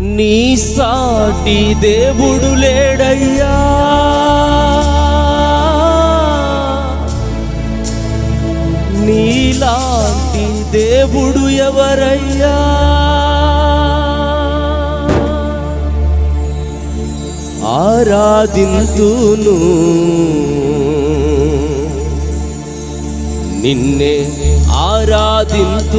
నీ సాటి దేవుడు లేడయ్యా. నీలాంటి దేవుడు ఎవరయ్యా? ఆరాధింతును. నిన్నే ఆరాధింతును.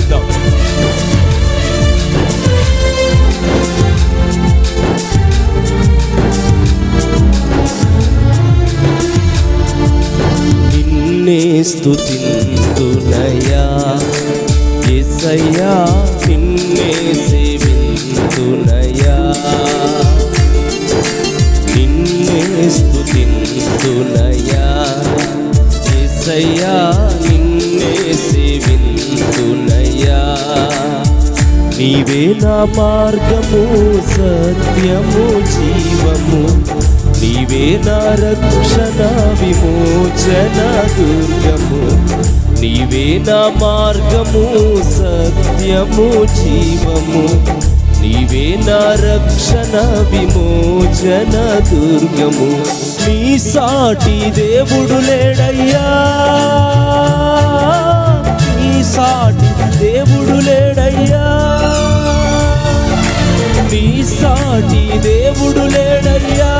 ప్రభువుని మహిమపరుద్దాం నిన్నే స్తుతింతునయా ఎసయ్యా నిన్నే సేవింతునయా నిన్నే స్తుతింతునయా ఎసయ్యా నీవే నా మార్గము సత్యము జీవము. నీవే నా రక్షణ విమోచన దుర్గము. నీవే నా మార్గము సత్యము జీవము. నీవే నా రక్షణ విమోచన దుర్గము. నీ సాటి దేవుడు లేడయ్యా. నీ సాటి దేవుడు లేడయ్యా. నీ సాటి దేవుడు లేడయ్యా.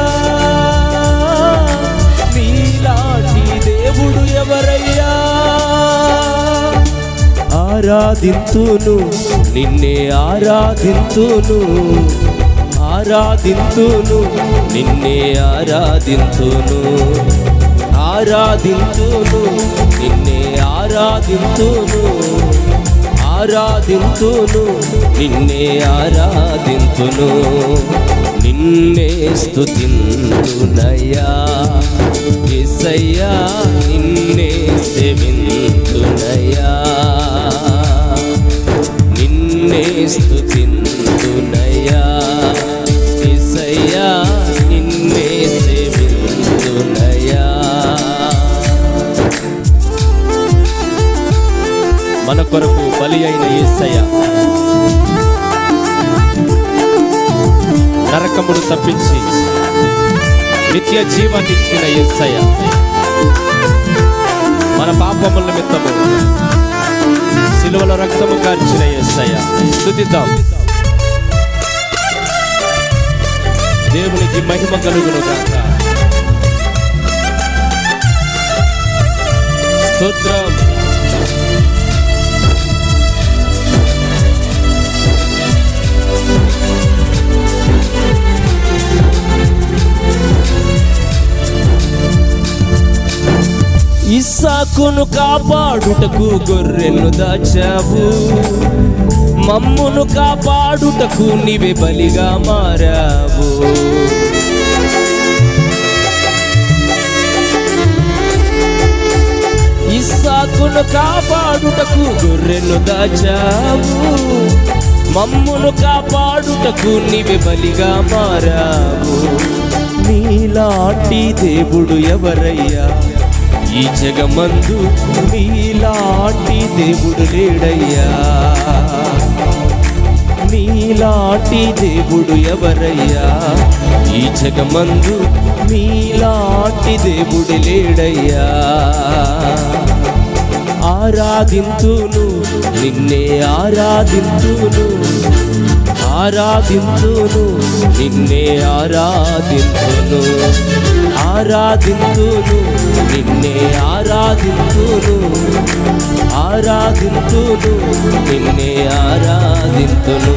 నీలాంటి దేవుడు ఎవరయ్యా. ఆరాధింతును నిన్నే ఆరాధింతును. ఆరాధింతును నిన్నే ఆరాధింతును. ఆరాధింతును నిన్నే ఆరాధింతును. ఆరాధింతును నిన్నే ఆరాధింతును నిన్నే స్తుతింతునయ్యా. ఎసయ్యా నిన్నే సేవింతునయ్యా నిన్నే స్తుతింతునయ్యా. మన కొరకు బలి అయిన ఏసయ్య. నరకమును తప్పించి నిత్య జీవాన్ని ఇచ్చిన యేసయ్య మన పాపముల నిమిత్తము సిలువల రక్తము కార్చిన యేసయ్య స్థుతిద్దాం. దేవునికి మహిమ కలుగును గాక స్తోత్రం. ఇస్సాకును కాపాడుటకు గొర్రెను దాచావు. మమ్మును కాపాడుటకు నీవే బలిగా మారావు. ఇస్సాకును కాపాడుటకు గొర్రెను దాచావు. మమ్మును కాపాడుటకు నీవే బలిగా మారావు. నీలాంటి దేవుడు ఎవరయ్యా? ఈ జగమందు నీలాంటి దేవుడు లేడయ్యా. నీలాంటి దేవుడు ఎవరయ్యా? ఈ జగమందు నీలాంటి దేవుడు లేడయ్యా. ఆరాధింతును నిన్నే ఆరాధింతును. ఆరాధింతును నిన్నే ఆరాధింతును. ఆరాధింతును నిన్నే ఆరాధింతును ఆరాధింతును నిన్నే ఆరాధింతును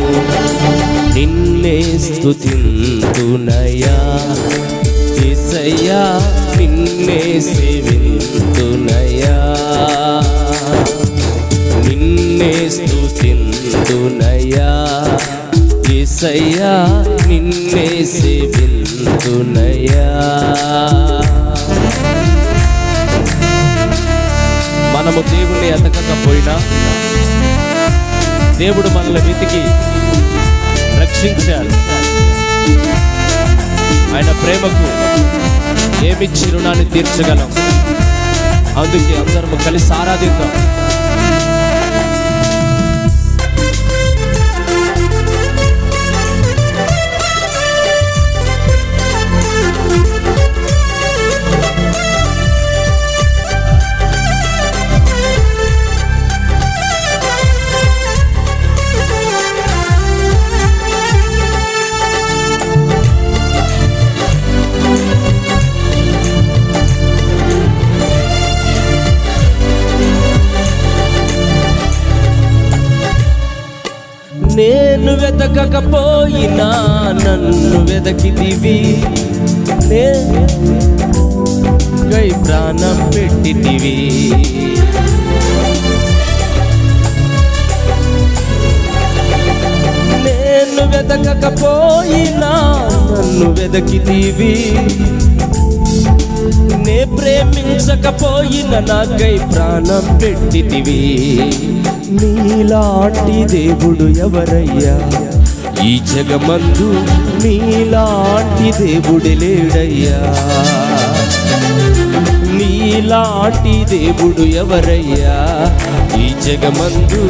నిన్నే స్థుతింతునయా ఇసయ్యా నిన్నే సేవింతునయా ఏసయ్యా నిన్నే సేవిందునయ్యా మనము దేవుణ్ణి ఎతకకపోయినా దేవుడు మనల్ని వెతికి రక్షించాడు. ఆయన ప్రేమకు ఏమిచ్చి రుణాన్ని తీర్చగలం? అందుకే అందరము కలిసి ఆరాధిద్దాం. నిన్ను వెతకకపోయినా నన్ను వెతకిదివి కై ప్రాణం పెట్టితివి. నేను వెతకకపోయినా నన్ను వెతకితివి నే ప్రేమించకపోయిన నాకై ప్రాణం పెట్టితివి. నీలాంటి దేవుడు ఎవరయ్యా? ఈ జగమందు నీలాంటి దేవుడు లేడయ్యా. నీలాంటి దేవుడు ఎవరయ్యా? ఈ జగమందు